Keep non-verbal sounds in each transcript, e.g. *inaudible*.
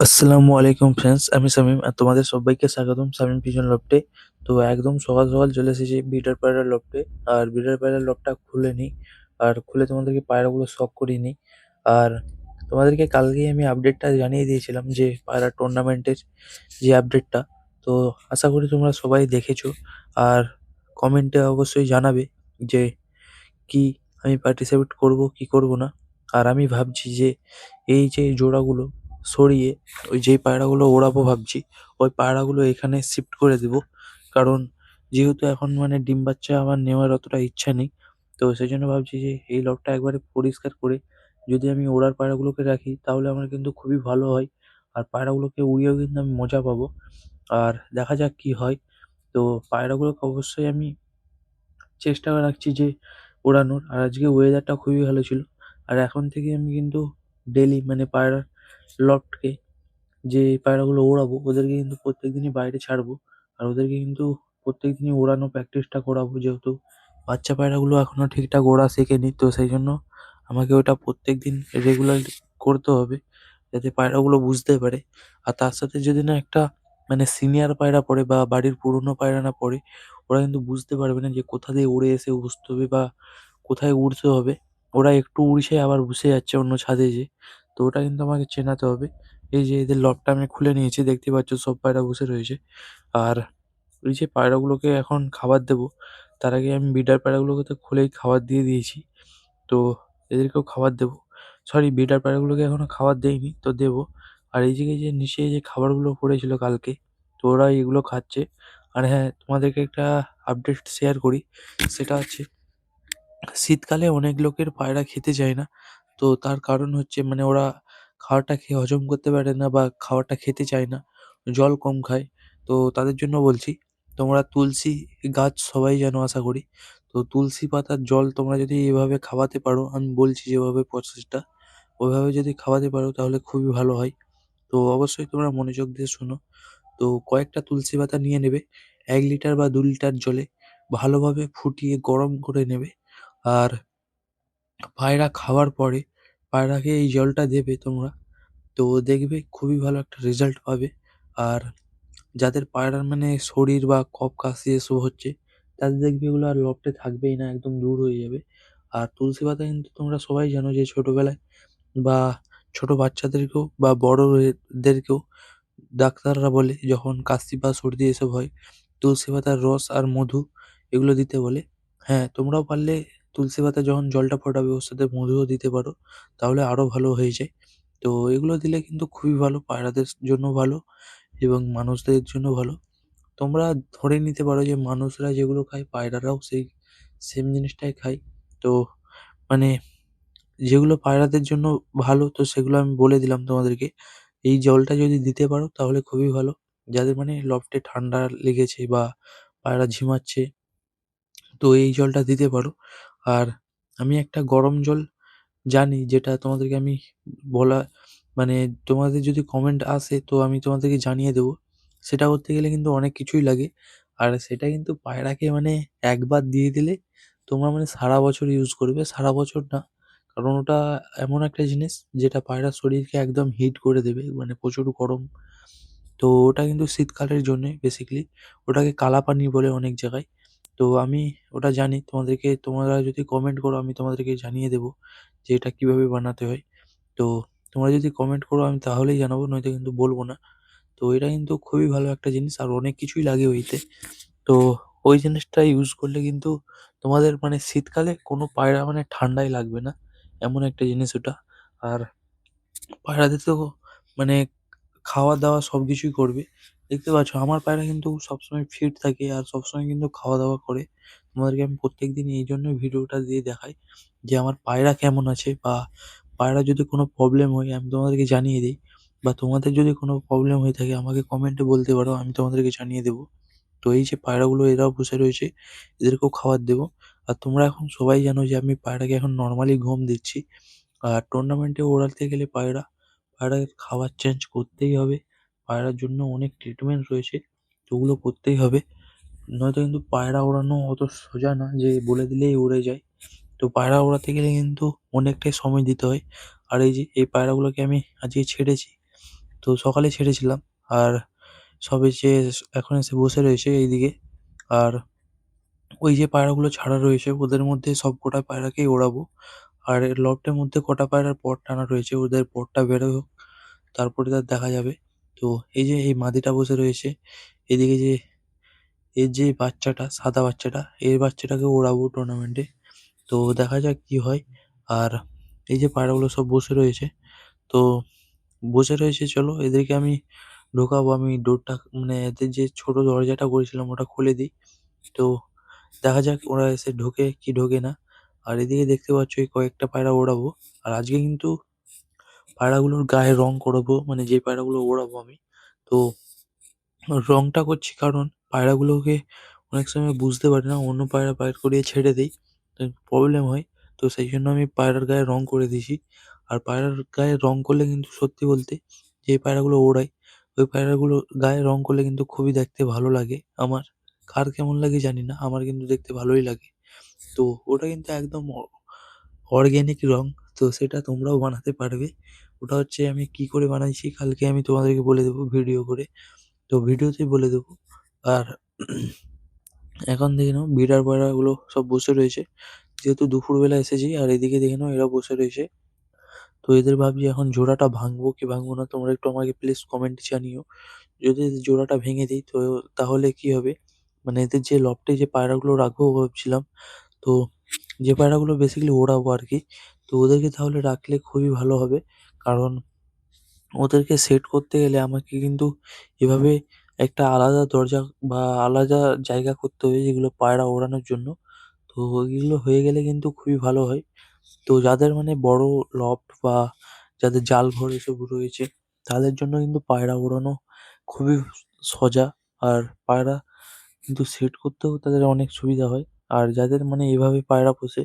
আসসালামু আলাইকুম ফ্রেন্ডস আমি শামীম আর তোমাদের সবাইকে স্বাগতম শামীম পিজন লপটে তো একদম সকাল সকাল চলে এসেছি বিটার পায়রার লফটে আর বিটার পায়রার লফটটা খুলে নিই আর খুলে তোমাদেরকে পায়রাগুলো শখ করিয়ে নিই আর তোমাদেরকে কালকেই আমি আপডেটটা জানিয়ে দিয়েছিলাম যে পায়রা টুর্নামেন্টের যে আপডেটটা তো আশা করি তোমরা সবাই দেখেছ আর কমেন্টে অবশ্যই জানাবে যে কি আমি পার্টিসিপেট করব, কি করব না। আর আমি ভাবছি যে এই যে জোড়াগুলো সরিয়ে ওই যেই পায়রাগুলো ওড়াবো ভাবছি, ওই পায়রাগুলো এখানে শিফট করে দেবো। কারণ যেহেতু এখন মানে ডিম বাচ্চা আমার নেওয়ার অতটা ইচ্ছা নেই, তো সেই জন্য ভাবছি যে এই লটটা একবারে পরিষ্কার করে যদি আমি ওড়ার পায়রাগুলোকে রাখি তাহলে আমার কিন্তু খুবই ভালো হয়। আর পায়রাগুলোকে উড়িয়েও কিন্তু আমি মজা পাবো। আর দেখা যাক কি হয়। তো পায়রাগুলোকে অবশ্যই আমি চেষ্টা করে রাখছি যে ওড়ানোর। আর আজকে ওয়েদারটা খুবই ভালো ছিল। আর এখন থেকে আমি কিন্তু ডেলি মানে পায়রার লটকে যে পায়রাগুলো ওড়াবো, ওদেরকে কিন্তু প্রত্যেকদিনই বাইরে ছাড়বো। আর ওদেরকে কিন্তু প্রত্যেকদিনই ওড়ানো, প্র্যাকটিসটা করাবো, যেহেতু বাচ্চা পায়রাগুলো এখনও ঠিকঠাক ওড়া শেখেনি। তো সেই জন্য আমাকে ওটা প্রত্যেক দিন রেগুলার করতে হবে, যাতে পায়রাগুলো বুঝতে পারে। আর তার সাথে যদি না একটা মানে সিনিয়র পায়রা পড়ে বা বাড়ির পুরনো পায়রা না পড়ে, ওরা কিন্তু বুঝতে পারবে না যে কোথা দিয়ে উড়ে এসে বসতে হবে বা কোথায় উড়তে হবে। ওরা একটু উড়ছে আবার বসে যাচ্ছে অন্য ছাদে যেয়ে তো ওটা কিন্তু আমাকে চেনাতে হবে। এই যে এদের লটটা আমি খুলে নিয়েছি দেখতে পাচ্ছ সব পায়রা বসে রয়েছে। আর এই যে পায়রাগুলোকে এখন খাবার দেবো, তার আগে আমি বিডার পায়রাগুলোকে তো খুলেই খাবার দিয়ে দিয়েছি। তো এদেরকেও খাবার দেবো। সরি, বিডার পায়রাগুলোকে এখনও খাবার দেইনি, তো দেবো। আর এই জায়গায় যে নিচে যে খাবারগুলো পড়েছিল কালকে, তো ওরা এগুলো খাচ্ছে। আর হ্যাঁ তোমাদেরকে একটা আপডেট শেয়ার করি। সেটা হচ্ছে, শীতকালে অনেক লোকের পায়রা খেতে চায় না। তো তার কারণ হচ্ছে মানে ওরা খাবারটা খেয়ে হজম করতে পারে না বা খাবারটা খেতে চায় না, জল কম খায়। তো তাদের জন্য বলছি, তোমরা তুলসী গাছ সবাই জানো আশা করি। তো তুলসী পাতার জল তোমরা যদি এভাবে খাওয়াতে পারো, আমি বলছি যেভাবে প্রসেসটা ওইভাবে যদি খাওয়াতে পারো তাহলে খুবই ভালো হয়। তো অবশ্যই তোমরা মনোযোগ দিয়ে শোনো। তো কয়েকটা তুলসী পাতা নিয়ে নেবে, এক লিটার বা দু লিটার জলে ভালোভাবে ফুটিয়ে গরম করে নেবে। আর পায়রা খাওয়ার পরে পায়রাকে এই জলটা দেবে তোমরা, তো দেখবে খুবই ভালো একটা রেজাল্ট পাবে। আর যাদের পায়রার মানে শরীর বা কফ কাশি এসব হচ্ছে, তাদের দেখবে এগুলো আর লফটে থাকবেই না, একদম দূর হয়ে যাবে। আর তুলসী পাতা কিন্তু তোমরা সবাই জানো যে ছোটোবেলায় বা ছোট বাচ্চাদেরকেও বা বড়দেরকেও ডাক্তাররা বলে, যখন কাশি বা সর্দি এসব হয়, তুলসী পাতার রস আর মধু এগুলো দিতে বলে। হ্যাঁ তোমরাও পারলে তুলসী পাতা যখন জলটা ফোটাবে ওর সাথে মধুও দিতে পারো, তাহলে আরও ভালো হয়ে যায়। তো এগুলো দিলে কিন্তু খুবই ভালো, পায়রাদের জন্য ভালো এবং মানুষদের জন্য ভালো। তোমরা ধরে নিতে পারো যে মানুষরা যেগুলো খায়, পায়রারাও সেই সেম জিনিসটাই খায়। তো মানে যেগুলো পায়রাদের জন্য ভালো, তো সেগুলো আমি বলে দিলাম তোমাদেরকে। এই জলটা যদি দিতে পারো তাহলে খুবই ভালো। যাদের মানে লফটে ঠান্ডা লেগেছে বা পায়রা ঝিমাচ্ছে, তো এই জলটা দিতে পারো। আর আমি একটা গরম জল জানি যেটা তোমাদেরকে আমি বলা মানে তোমাদের যদি কমেন্ট আসে তো আমি তোমাদেরকে জানিয়ে দেবো। সেটা করতে গেলে কিন্তু অনেক কিছুই লাগে। আর সেটা কিন্তু পায়রাকে মানে একবার দিয়ে দিলে তোমরা মানে সারা বছর ইউজ করবে, সারা বছর না। কারণ ওটা এমন একটা জিনিস যেটা পায়রার শরীরকে একদম হিট করে দেবে মানে প্রচুর গরম। তো ওটা কিন্তু শীতকালের জন্যে বেসিক্যালি ওটাকে কালাপানি বলে অনেক জায়গায়। তো আমি ওটা জানি। তোমাদেরকে, তোমরা যদি কমেন্ট করো, আমি তোমাদেরকে জানিয়ে দেবো যে এটা কীভাবে বানাতে হয়। তো তোমরা যদি কমেন্ট করো, আমি তাহলেই জানাব, নয়তো কিন্তু বলব না। তো এটা কিন্তু খুবই ভালো একটা জিনিস, আর অনেক কিছুই লাগে ওইতে। তো ওই জিনিসটা ইউজ করলে কিন্তু তোমাদের মানে শীতকালে কোনো পায়রা মানে ঠান্ডাই লাগবে না। এমন একটা জিনিস ওটা। আর পায়রাদের তো মানে খাওয়া দাওয়া সব কিছুই করবে। দেখতে পাচ্ছ, আমার পায়রা কিন্তু সবসময় ফিট থাকে আর সবসময় কিন্তু খাওয়া দাওয়া করে। তোমাদেরকে আমি প্রত্যেকদিন এই জন্যই ভিডিওটা দিয়ে দেখাই যে আমার পায়রা কেমন আছে বা পায়রা যদি কোনো প্রবলেম হয় আমি তোমাদেরকে জানিয়ে দিই বা তোমাদের যদি কোনো প্রবলেম হয়ে থাকে আমাকে কমেন্টে বলতে পারো, আমি তোমাদেরকে জানিয়ে দেবো। তো এই যে পায়রাগুলো এরাও বসে রয়েছে, এদেরকেও খাবার দেবো। আর তোমরা এখন সবাই জানো যে আমি পায়রাকে এখন নর্মালি ঘুম দিচ্ছি। আর টুর্নামেন্টে ওড়াতে গেলে পায়রা, পায়রার খাবার চেঞ্জ করতেই হবে। পায়রার জন্য অনেক ট্রিটমেন্ট রয়েছে, তো ওগুলো করতেই হবে। নয়তো কিন্তু পায়রা ওড়ানো অত সোজা না, যে বলে দিলেই উড়ে যায়। তো পায়রা ওড়াতে গেলে কিন্তু অনেকটাই সময় দিতে হয়। আর এই যে, এই পায়রাগুলোকে আমি আজকে ছেড়েছি, তো সকালে ছেড়েছিলাম। আর সবে যে এখন এসে বসে রয়েছে এইদিকে। আর ওই যে পায়রাগুলো ছাড়া রয়েছে, ওদের মধ্যে সবকটা পায়রাকেই ওড়াবো। আর লফটের মধ্যে কটা পায়রার পট টানা রয়েছে, ওদের পটটা বেরোয় হোক, তারপরে তার দেখা যাবে। তো এই যে এই মাদিটা বসে রয়েছে, এদিকে যে, এর যে বাচ্চাটা, সাদা বাচ্চাটা, এর বাচ্চাটাকে ওড়াবো টুর্নামেন্টে তো দেখা যাক কি হয়। আর এই যে পায়রাগুলো সব বসে রয়েছে, তো বসে রয়েছে চলো, এদেরকে আমি ঢোকাবো। আমি ডোরটা মানে এদের যে ছোট দরজাটা করেছিলাম ওটা খুলে দিই। তো দেখা যাক ওরা এসে ঢোকে কি ঢোকে না। আর এদিকে দেখতে পাচ্ছ এই কয়েকটা পায়রা ওড়াবো। আর আজকে কিন্তু পায়রাগুলোর গায়ে রং করাবো মানে যে পায়রাগুলো ওড়াবো আমি। তো রংটা করছি কারণ পায়রাগুলোকে অনেক সময় বুঝতে পারি না, অন্য পায়রা বাইর করিয়ে ছেড়ে দেই প্রবলেম হয়। তো সেই জন্য আমি পায়রার গায়ে রং করে দিয়েছি। আর পায়রার গায়ে রং করলে কিন্তু সত্যি বলতে যে পায়রাগুলো ওড়াই ওই পায়রাগুলো গায়ে রং করলে কিন্তু খুবই দেখতে ভালো লাগে। আমার কার কেমন লাগে জানি না, আমার কিন্তু দেখতে ভালোই লাগে। তো ওটা কিন্তু একদম অর্গ্যানিক রং, তো সেটা তোমরাও বানাতে পারবে। ওটা হচ্ছে আমি কি করে বানাইছি, কালকে আমি তোমাদেরকে বলে দেবো ভিডিও করে। তো ভিডিওতেই বলে দেবো। আর *clears throat* এখন দেখে নাও বিড়ার পায়রাগুলো সব বসে রয়েছে। যেহেতু দুপুরবেলা এসেছি, আর এদিকে দেখে নাও এরা বসে রয়েছে। তো এদের ভাবছি এখন জোড়াটা ভাঙবো, কি ভাঙবো না, তোমরা একটু আমাকে প্লিজ কমেন্ট জানিও। যদি জোড়াটা ভেঙে দিই, তো তাহলে কি হবে? মানে এদের যে লফটে যে পায়রাগুলো রাখব ভাবছিলাম, তো যে পায়রাগুলো বেসিক্যালি ওড়াবো আর কি তো ওদেরকে তাহলে রাখলে খুবই ভালো হবে। কারণ ওদেরকে সেট করতে গেলে আমাকে কিন্তু এভাবে একটা আলাদা দরজা বা আলাদা জায়গা করতে হবে যেগুলো পায়রা ওড়ানোর জন্য। তো ওইগুলো হয়ে গেলে কিন্তু খুবই ভালো হয়। তো যাদের মানে বড় লফট বা যাদের জাল ঘর এসব রয়েছে, তাদের জন্য কিন্তু পায়রা ওড়ানো খুবই সোজা। আর পায়রা কিন্তু সেট করতেও তাদের অনেক সুবিধা হয়। আর যাদের মানে এভাবে পায়রা পোষে,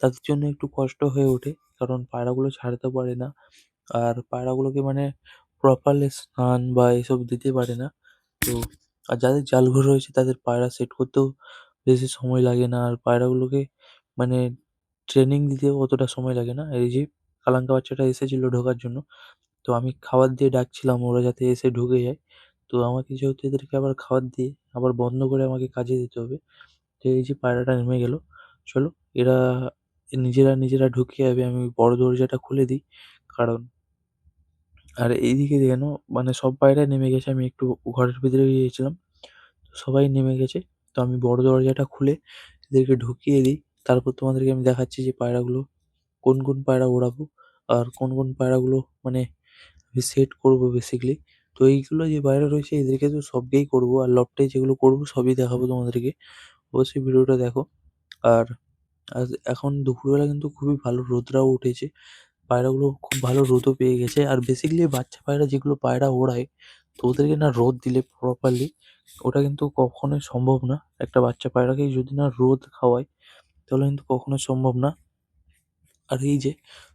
তাদের জন্য একটু কষ্ট হয়ে ওঠে। কারণ পায়রাগুলো ছাড়তে পারে না। আর পায়রাগুলোকে মানে প্রপারলি স্নান বা এসব দিতে পারে না। তো, আর যাদের জাল ঘর রয়েছে, তাদের পায়রা সেট করতেও বেশি সময় লাগে না। আর পায়রাগুলোকে মানে ট্রেনিং দিতেও অতটা সময় লাগে না। এই যে কালাঙ্কা বাচ্চাটা এসেছিল ঢোকার জন্য, তো আমি খাবার দিয়ে ডাকছিলাম ওরা যাতে এসে ঢুকে যায়। তো আমাকে যেহেতু এদেরকে আবার খাবার দিয়ে, আবার বন্ধ করে আমাকে কাজে যেতে হবে তো এই যে পায়রাটা নেমে গেল, চলো এরা, নিজেরা নিজেরা ঢুকে যাবে, আমি বড় দরজাটা খুলে দিই। কারণ, আর এইদিকে যেন মানে সব পায়রা নেমে গেছে, আমি একটু ঘরের ভিতরে গিয়েছিলাম সবাই নেমে গেছে, তো আমি বড় দরজাটা খুলে এদেরকে ঢুকিয়ে দিই। তারপর তোমাদেরকে আমি দেখাচ্ছি যে পায়রাগুলো, কোন কোন পায়রা ওড়াবো, আর কোন কোন পায়রাগুলো মানে আমি সেট করব বেসিক্যালি তো এইগুলো যে পায়রা রয়েছে, এদেরকে তো সবকেই করব, আর লফটে যেগুলো করব, সবই দেখাবো তোমাদেরকে। অবশ্যই ভিডিওটা দেখো। আর আজ এখন দুপুরবেলা কিন্তু খুবই ভালো রোদরাও উঠেছে। পায়রাগুলো খুব ভালো রোদও পেয়ে গেছে। আর বেসিক্যালি বাচ্চা পায়রা যেগুলো পায়রা ওড়ায়, তো ওদেরকে না রোদ দিলে প্রপারলি ওটা কিন্তু কখনোই সম্ভব না। একটা বাচ্চা পায়রাকে যদি না রোদ খাওয়াই তাহলে কিন্তু কখনোই সম্ভব না। আর এই যে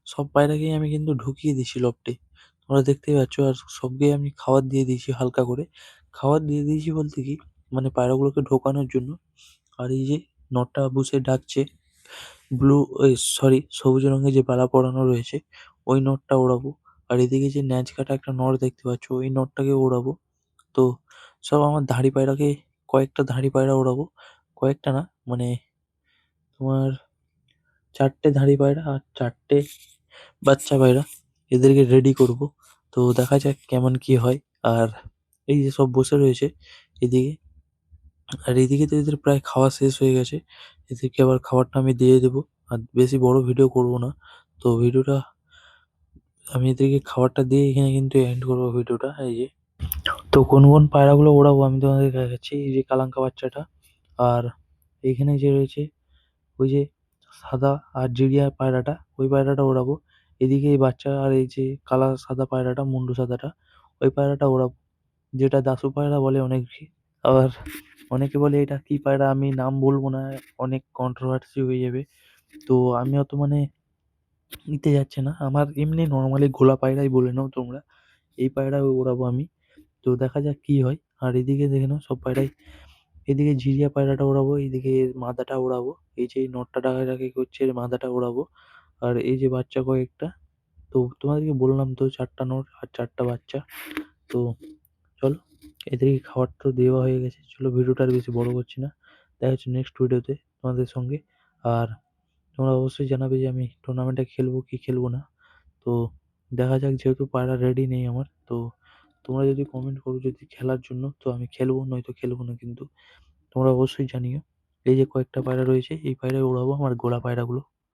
সব পায়রাকেই আমি কিন্তু ঢুকিয়ে দিয়েছি লফটে তোমরা দেখতেই পাচ্ছ, আর সবকেই আমি খাবার দিয়ে দিয়েছি হালকা করে। খাবার দিয়ে দিয়েছি বলতে কি মানে পায়রাগুলোকে ঢোকানোর জন্য। আর এই যে নটটা বসে ডাকছে ব্লু ওই সরি সবুজ রঙের যে বালা পরানো রয়েছে, ওই নটটা ওড়াবো। আর এদিকে যে ন্যাচ কাটা একটা নর দেখতে পাচ্ছ, ওই নটটাকে ওড়াবো। তো সব আমার ধাড়ি পায়রাকে, কয়েকটা ধাড়ি পায়রা ওড়াবো, কয়েকটা না মানে তোমার চারটে ধাড়ি পায়রা আর চারটে বাচ্চা পায়রা এদেরকে রেডি করব। তো দেখা যাক কেমন কি হয়। আর এই যে সব বসে রয়েছে, এদিকে আর এদিকে তো এদের প্রায় খাওয়া শেষ হয়ে গেছে। এদেরকে আবার খাবারটা আমি দিয়ে দেবো। আর বেশি বড় ভিডিও করব না। তো ভিডিওটা আমি এদেরকে খাবারটা দিয়ে এখানে কিন্তু এন্ড করব ভিডিওটা এই যে। তো কোন কোন পায়রাগুলো ওড়াবো আমি তোমাদের দেখাচ্ছি। এই যে কালাঙ্কা বাচ্চাটা। আর এইখানে যে রয়েছে, ওই যে সাদা আর জিরিয়া পায়রাটা, ওই পায়রাটা ওড়াবো। এদিকে এই বাচ্চা আর এই যে কালা সাদা পায়রাটা, মুন্ডু সাদাটা, ওই পায়রাটা ওড়াবো। যেটা দাশু পায়রা বলে অনেকে। আবার অনেকে বলে, এটা কি পায়রা আমি নাম বলব না, অনেক কন্ট্রোভার্সি হয়ে যাবে। তো আমি অত মানে নিতে যাচ্ছে না। আমার এমনি নর্মালি ঘোলা পায়রাই বলে নাও তোমরা, এই পায়রা ওড়াবো আমি। তো দেখা যাক কি হয়। আর এদিকে দেখে নাও, সব পায়রাই, এদিকে ঝিরিয়া পায়রাটা ওড়াবো এইদিকে মাদাটা ওড়াবো। এই যে নটটা ডাকাডাকি করছে মাদাটা ওড়াবো। আর এই যে বাচ্চা কয়েকটা, তো তোমাদেরকে বললাম তো ৪ টা নর আর চারটা বাচ্চা। তো এদেরকে খাবার তো দেওয়া হয়ে গেছে। চলো ভিডিওটা আর বেশি বড় করছি না। দেখা হচ্ছে নেক্সট ভিডিওতে তোমাদের সঙ্গে। আর তোমরা অবশ্যই জানাবে যে আমি টুর্নামেন্টে খেলব কি খেলব না। তো দেখা যাক, যেহেতু পায়রা রেডি নেই আমার, তো তোমরা যদি কমেন্ট করো যদি খেলার জন্য, তো আমি খেলব, নয়তো খেলব না কিন্তু। তোমরা অবশ্যই জানিও। এই যে কয়েকটা পায়রা রয়েছে, এই পায়রায় ওড়াবো আমার গোলা পায়রাগুলো।